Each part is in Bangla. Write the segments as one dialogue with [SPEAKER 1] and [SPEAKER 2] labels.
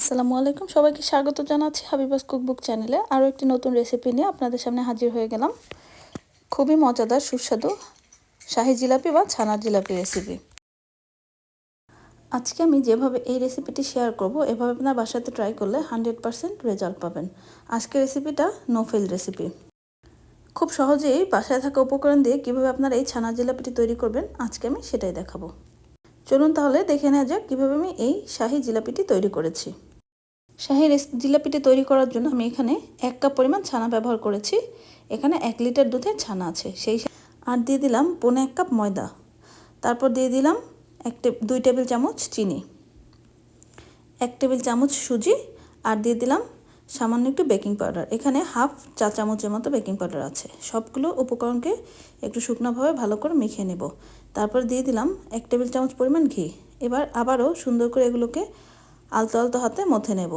[SPEAKER 1] আসসালামু আলাইকুম। সবাইকে স্বাগত জানাচ্ছি হাবিবাস কুকবুক চ্যানেলে। আরও একটি নতুন রেসিপি নিয়ে আপনাদের সামনে হাজির হয়ে গেলাম। খুবই মজাদার, সুস্বাদু শাহি জিলাপি বা ছানার জিলাপি রেসিপি আজকে আমি যেভাবে এই রেসিপিটি শেয়ার করব, এভাবে আপনার বাসাতে ট্রাই করলে হান্ড্রেড পারসেন্ট রেজাল্ট পাবেন। আজকের রেসিপিটা নো ফেল রেসিপি খুব সহজেই বাসায় থাকা উপকরণ দিয়ে কীভাবে আপনারা এই ছানার জিলাপিটি তৈরি করবেন, আজকে আমি সেটাই দেখাবো। চলুন তাহলে দেখে নেওয়া যাক কীভাবে আমি এই শাহি জিলাপিটি তৈরি করেছি। শাহি জিলাপিটি তৈরি করার জন্য আমি এখানে এক কাপ পরিমাণ ছানা ব্যবহার করেছি। এখানে এক লিটার দুধের ছানা আছে। সেই আর দিয়ে দিলাম পনে এক কাপ ময়দা। তারপর দিয়ে দিলাম এক দুই টেবিল চামচ চিনি। এক টেবিল চামচ সুজি আর দিয়ে দিলাম সামান্য একটু বেকিং পাউডার। এখানে হাফ চা চামচের মতো বেকিং পাউডার আছে। সবগুলো উপকরণকে একটু শুকনোভাবে ভালো করে মেখে নেব। তারপর দিয়ে দিলাম এক টেবিল চামচ পরিমাণ ঘি। এবার আবারও সুন্দর করে এগুলোকে আলতো আলতো হাতে মথে নেব।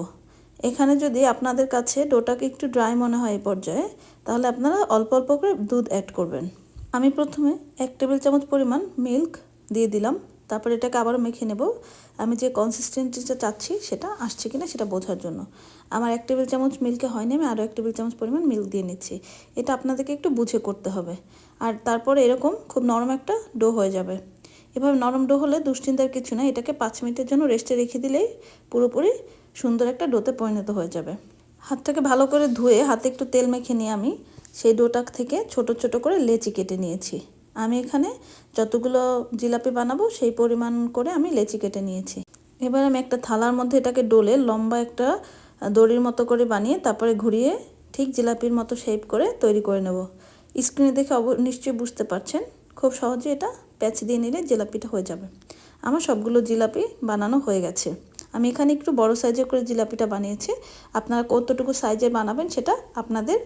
[SPEAKER 1] এখানে যদি আপনাদের কাছে ডোটাকে একটু ড্রাই মনে হয় এই পর্যায়ে, তাহলে আপনারা অল্প অল্প করে দুধ অ্যাড করবেন। আমি প্রথমে এক টেবিল চামচ পরিমাণ মিল্ক দিয়ে দিলাম, তারপর এটাকে আবারও মেখে নেব। আমি যে কনসিস্টেন্সিটা চাচ্ছি সেটা আসছে কিনা সেটা বোঝার জন্য। আমার এক টেবিল চামচ মিল্কে হয়নি, আমি আরও এক টেবিল চামচ পরিমাণ মিল্ক দিয়ে নিচ্ছি। এটা আপনাদেরকে একটু বুঝে করতে হবে। আর তারপরে এরকম খুব নরম একটা ডো হয়ে যাবে। এভাবে নরম ডো হলে দুশ্চিন্তার কিছু না এটাকে পাঁচ মিনিটের জন্য রেস্টে রেখে দিলেই পুরোপুরি সুন্দর একটা ডোতে পরিণত হয়ে যাবে। হাতটাকে ভালো করে ধুয়ে হাতে একটু তেল মেখে নিয়ে আমি সেই ডোটা থেকে ছোট ছোট করে লেচি কেটে নিয়েছি। আমি এখানে যতগুলো জিলাপি বানাবো সেই পরিমাণ করে আমি লেচি কেটে নিয়েছি। এবার আমি একটা থালার মধ্যে এটাকে ডোলে লম্বা একটা দড়ির মতো করে বানিয়ে তারপরে ঘুরিয়ে ঠিক জিলাপির মতো শেপ করে তৈরি করে নেব। স্ক্রিনে দেখে অব, নিশ্চয়ই বুঝতে পারছেন। খুব সহজে এটা প্যাচ দিয়ে নিলে জিলাপিটা হয়ে যাবে। আমার সবগুলো জিলাপি বানানো হয়ে গেছে। আমি এখানে একটু বড় সাইজে করে জিলাপিটা বানিয়েছি। আপনারা কতটুকু সাইজে বানাবেন সেটা আপনাদের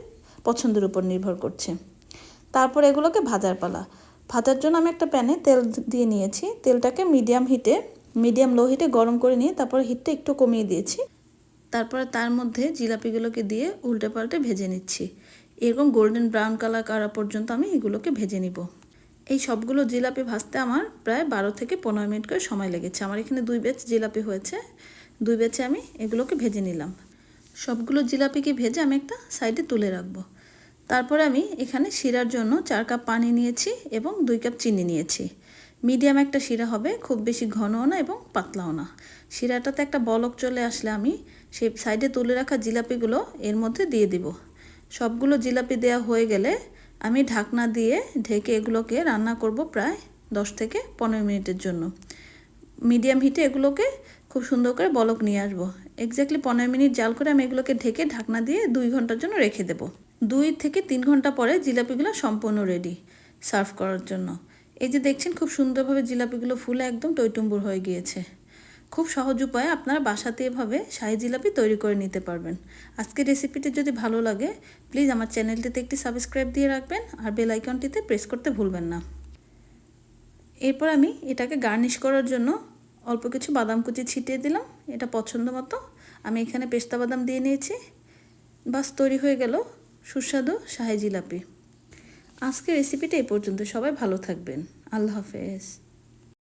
[SPEAKER 1] পছন্দের উপর নির্ভর করছে। তারপর এগুলোকে ভাজার পালা। ভাজার জন্য আমি একটা প্যানে তেল দিয়ে নিয়েছি। তেলটাকে মিডিয়াম হিটে, মিডিয়াম লো হিটে গরম করে নিয়ে তারপর হিটটা একটু কমিয়ে দিয়েছি। তারপরে তার মধ্যে জিলাপিগুলোকে দিয়ে উল্টে পাল্টে ভেজে নিচ্ছি। এরকম গোল্ডেন ব্রাউন কালার করা পর্যন্ত আমি এগুলোকে ভেজে নিব। এই সবগুলো জিলাপি ভাজতে আমার প্রায় বারো থেকে পনেরো মিনিট করে সময় লেগেছে। আমার এখানে দুই বেচ জিলাপি হয়েছে। দুই বেচে আমি এগুলোকে ভেজে নিলাম। সবগুলো জিলাপিকে ভেজে আমি একটা সাইডে তুলে রাখব। তারপরে আমি এখানে শিরার জন্য চার কাপ পানি নিয়েছি এবং দুই কাপ চিনি নিয়েছি। মিডিয়াম একটা শিরা হবে, খুব বেশি ঘনও না এবং পাতলাও না। শিরাটাতে একটা বলক চলে আসলে আমি সেই সাইডে তুলে রাখা জিলাপিগুলো এর মধ্যে দিয়ে দিব। সবগুলো জিলাপি দেওয়া হয়ে গেলে আমি ঢাকনা দিয়ে ঢেকে এগুলোকে রান্না করব প্রায় দশ থেকে পনেরো মিনিটের জন্য। মিডিয়াম হিটে এগুলোকে খুব সুন্দর করে বলক নিয়ে আসব। এক্স্যাক্টলি পনেরো মিনিট জাল করে আমি এগুলোকে ঢেকে ঢাকনা দিয়ে দুই ঘণ্টার জন্য রেখে দেব। দুই থেকে তিন ঘণ্টা পরে জিলাপিগুলো সম্পূর্ণ রেডি সার্ভ করার জন্য। এই যে দেখছেন খুব সুন্দরভাবে জিলাপিগুলো ফুলে একদম টইটুম্বুর হয়ে গিয়েছে। খুব সহজ উপায়ে আপনারা বাসাতে এভাবে শাহি জিলাপি তৈরি করে নিতে পারবেন। আজকের রেসিপিটি যদি ভালো লাগে প্লিজ আমার চ্যানেলটিতে একটি সাবস্ক্রাইব দিয়ে রাখবেন আর বেল আইকনটিতে প্রেস করতে ভুলবেন না। এরপর আমি এটাকে গার্নিশ করার জন্য অল্প কিছু বাদাম কুচি ছিটিয়ে দিলাম, এটা পছন্দ মতো। আমি এখানে পেস্তা বাদাম দিয়ে নিয়েছি। বাস তৈরি হয়ে গেল সুস্বাদু শাহি জিলাপি। আজকের রেসিপিটা এই পর্যন্ত। সবাই ভালো থাকবেন। আল্লাহ হাফেজ।